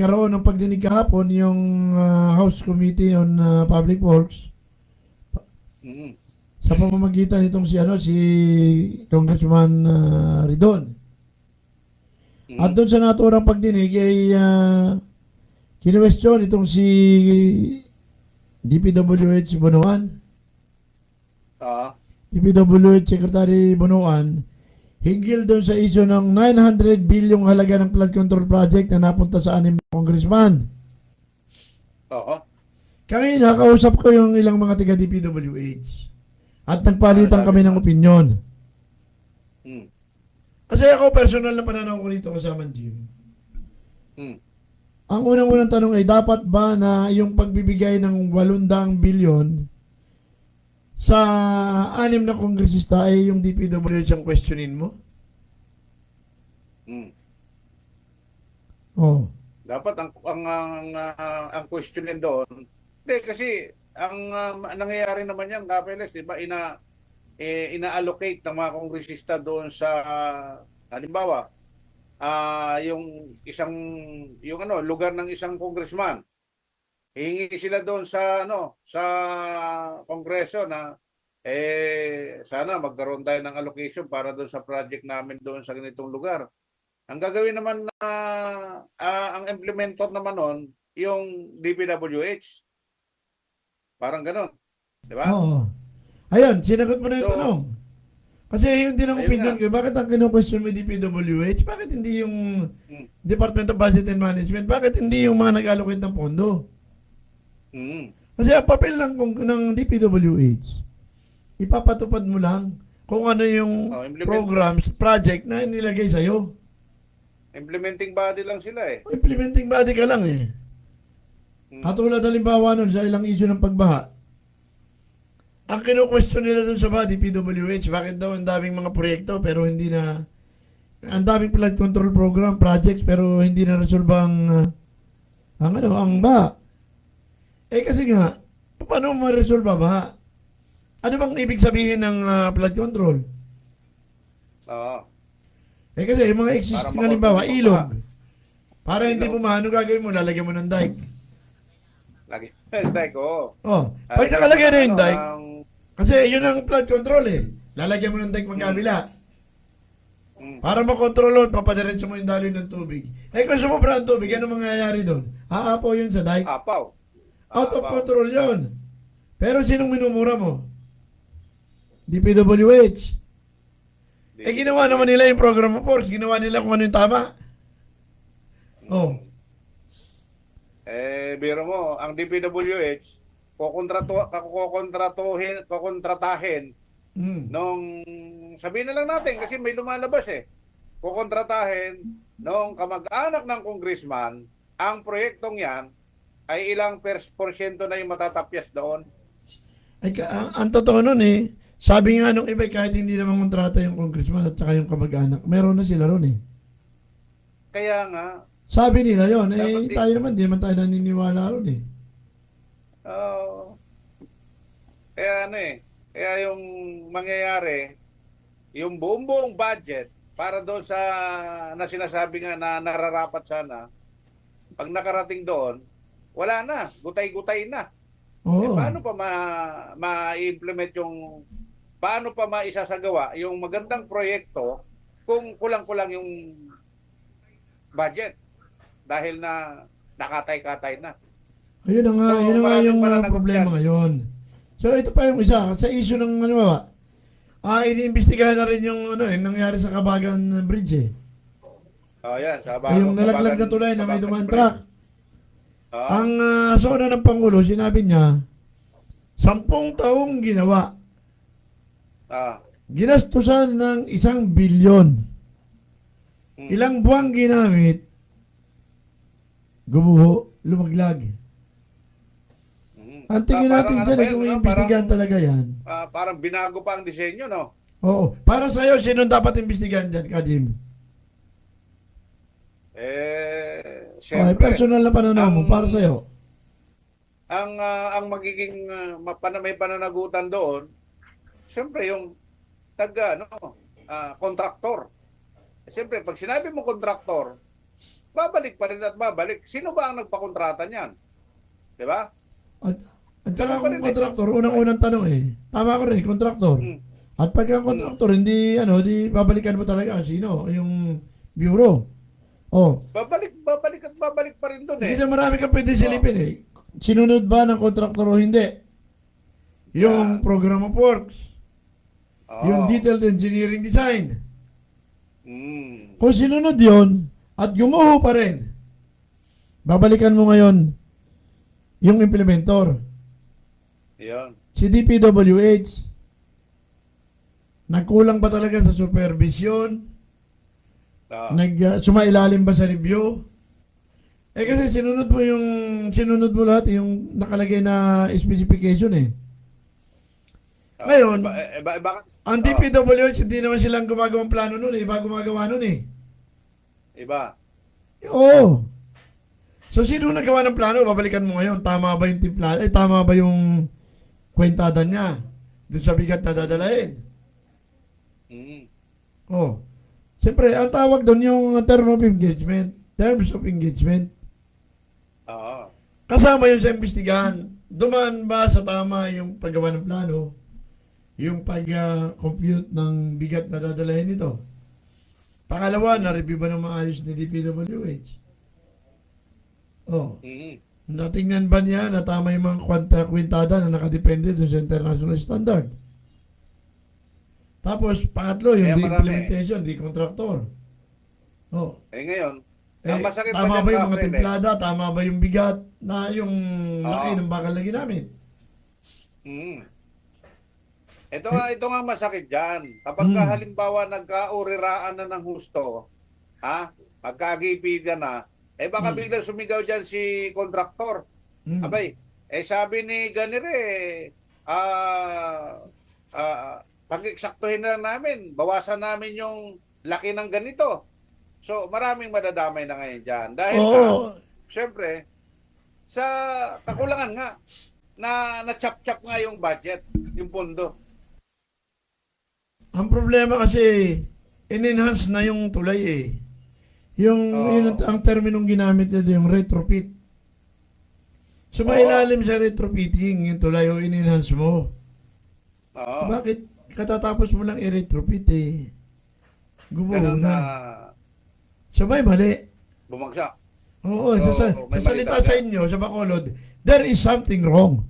nagkaroon ng pagdinig kahapon yung ah, House Committee on ah, Public Works Mm. sa pamamagitan nitong si ano si Congressman ah, Ridon. Mm. At doon sa naturang pagdinig ay uh, kinuwestiyon itong si DPWH Bonoan, Ah, DPWH Secretary Bonoan, hinggil doon sa isyo ng 900 bilyong halaga ng flood control project na napunta sa anim na congressman. oo. Kami nakausap ko yung ilang mga taga DPWH at nagpalitan kami ng opinyon. Mm. Kasi ako personal na pananaw ko rito kasama ng Jim. Mm. Ang unang-unang tanong ay dapat ba na yung pagbibigay ng 800 bilyon sa anim na kongresista ay yung DPWH ang questionin mo? Mm. Oh. Dapat ang ang ang, ah, ang questionin doon. Hindi kasi ang ah, nangyayari naman yan, Kapeles, di ba, ina eh, ina-allocate ng mga kongresista doon sa ah, halimbawa, ah yung isang yung ano, lugar ng isang congressman. Hihingi sila doon sa ano, sa kongreso na eh sana magkaroon tayo ng allocation para doon sa project namin doon sa ganitong lugar. Ang gagawin naman na ah, ang implementor naman nun, yung DPWH. Parang ganon. Di ba? Oo. Ayun, sinagot mo na yung So, tanong. Kasi yun din ang opinion ko. Bakit ang kino-question mo DPWH? Bakit hindi yung Mm. Department of Budget and Management? Bakit hindi yung mga nag-allocate ng pondo? Mm. Kasi ang papel ng, ng DPWH, ipapatupad mo lang kung ano yung Oh, programs, project na nilagay sa'yo. Implementing body lang sila eh. Implementing body ka lang eh. Mm. Katulad halimbawa nun sa ilang issue ng pagbaha. Ang kino-question nila dun sa body, PWH, bakit daw ang daming mga proyekto pero hindi na ang daming flood control program, projects pero hindi na resolve ang uh, ang ano, ang baha. Eh kasi nga, paano mo ma-resolve baha? Ano bang ibig sabihin ng uh, flood control? Oo. Eh kasi yung mga existing Para halimbawa, makontrol ilog. ang Para hindi Ilog. bumaha, ano gagawin mo? Lalagyan mo ng dike. Lagi. Dike, oo. Oh, Ah, pag nakalagay na yung ano, dike, kasi yun ang flood control eh. Lalagyan mo ng dike magkabila. Mm. Para makontrol mo, papadiretso mo yung daloy ng tubig. Eh kung sumobra ang tubig, ano mangyayari doon? Aapaw yun sa dike. Apaw. Out of control yun. Pero sinong minumura mo? DPWH. Eh ginawa naman nila yung program of force. Ginawa nila kung ano yung tama. Oh. Eh, biro mo, ang DPWH, kukontrato, kukontratuhin, kukontratahin Hmm. nung, sabihin na lang natin, kasi may lumalabas eh, kukontratahin nung kamag-anak ng congressman, ang proyektong yan ay ilang porsyento na yung matatapyas doon. Ay, ang, ang totoo nun eh, sabi nga nung iba, kahit hindi naman kontrata yung congressman at saka yung kamag-anak, meron na sila ron eh. Kaya nga, Sabi nila yon eh di- tayo naman, di naman tayo naniniwala ron eh. oh, kaya ano eh, kaya yung mangyayari, yung buong buong budget para doon sa na sinasabi nga na nararapat sana, pag nakarating doon, wala na, gutay-gutay na. Eh, Oo. paano pa ma, ma-implement yung paano pa maisasagawa yung magandang proyekto kung kulang-kulang yung budget dahil na nakatay-katay na. Ayun na nga, So, yun na nga yung uh, problema yan. ngayon. So ito pa yung isa, sa issue ng ano ba, ah, iniimbestigahan na rin yung ano, yung nangyari sa Kabagan Bridge eh. Oh, yan, sa Ay, yung nalaglag na tulay na may dumaan truck. Oh, Ang uh, sona ng Pangulo, sinabi niya, sampung taong ginawa, ah, ginastusan ng isang bilyon. mm, Ilang buwang ginamit, gumuho, lumaglag. mm. Ang tingin Ah, natin dyan, ano eh, ba kung iimbestigahan talaga yan. Ah, parang binago pa ang disenyo, no? Oo. Para sa'yo, sino dapat imbestigahan dyan, Kajim? Eh, Okay, siyempre, personal na pananaw mo, ang- para sa'yo. ang ah, ang magiging mapana- may pananagutan doon, siyempre yung nag ano, ah, kontraktor. Siyempre, pag sinabi mo kontraktor, babalik pa rin at babalik. Sino ba ang nagpakontrata niyan? Di ba? At, at saka kung eh. kontraktor, unang-unang tanong eh. Tama ko rin, kontraktor. Mm. At pagka kontraktor, hindi, ano, di babalikan mo talaga. Sino? Yung bureau. Oh. Babalik, babalik at babalik pa rin doon eh. Kasi marami ka pwede silipin eh. Sinunod ba ng kontraktor o hindi? Yung Yeah. program of works. Oo. Yung detailed engineering design. Mm. Kung sinunod yon at gumuho pa rin, babalikan mo ngayon yung implementor. Yan. Si DPWH, nagkulang ba talaga sa supervision? Ah. Nag, uh, sumailalim ba sa review? Eh kasi sinunod mo yung, sinunod mo lahat yung nakalagay na specification eh. Ah, Ngayon, iba, eh, iba, iba, Ang. DPWH, hindi naman silang gumagawang plano nun eh. Iba gumagawa nun eh. iba. Oo. So, sino nagawa ng plano? Babalikan mo ngayon. Tama ba yung timpla? Eh, tama ba yung kwentada niya? Doon sa bigat na dadalahin. Mm. Oh. Siyempre, ang tawag doon yung term of engagement. Terms of engagement. Oo. Kasama yun sa imbestigahan. Dumaan ba sa tama yung paggawa ng plano? Yung pag-compute ng bigat na dadalahin nito? Pangalawa, na-review ba ng maayos ni DPWH? Oh. Mm. Natingnan ba niya na tama yung mga kwanta, kwintada na nakadepende doon sa international standard? Tapos, pangatlo, yung Kaya di marami. implementation, di contractor. Oh. Eh ngayon, Eh, ang masakit tama ba yung mga eh. templada? Tama ba yung bigat na yung laki Oo. ng bakal na ginamit? Mm. Ito nga, ito nga masakit dyan. Kapag ka Hmm. halimbawa nagkauriraan na ng husto, ha? Magkagipigan na, eh baka Hmm. biglang sumigaw dyan si kontraktor. Mm. Abay, eh sabi ni Ganire, ah, ah, pag-eksaktuhin na namin, bawasan namin yung laki ng ganito. So, maraming madadamay na ngayon dyan. Dahil Oo. nga, syempre, sa kakulangan nga, na na-chop-chop nga yung budget, yung pondo. Ang problema kasi, in-enhance na yung tulay eh. Yung, Oo. yun ang, terminong ginamit nito, yung retrofit. So, mailalim sa retrofitting yung tulay o in-enhance mo. Oo. Bakit katatapos mo lang i-retrofit eh? Gumuho Ganun na may mali. bumagsak. Oo, sa, sa, Oo, may sa salita sa inyo, sa Bacolod, there is something wrong.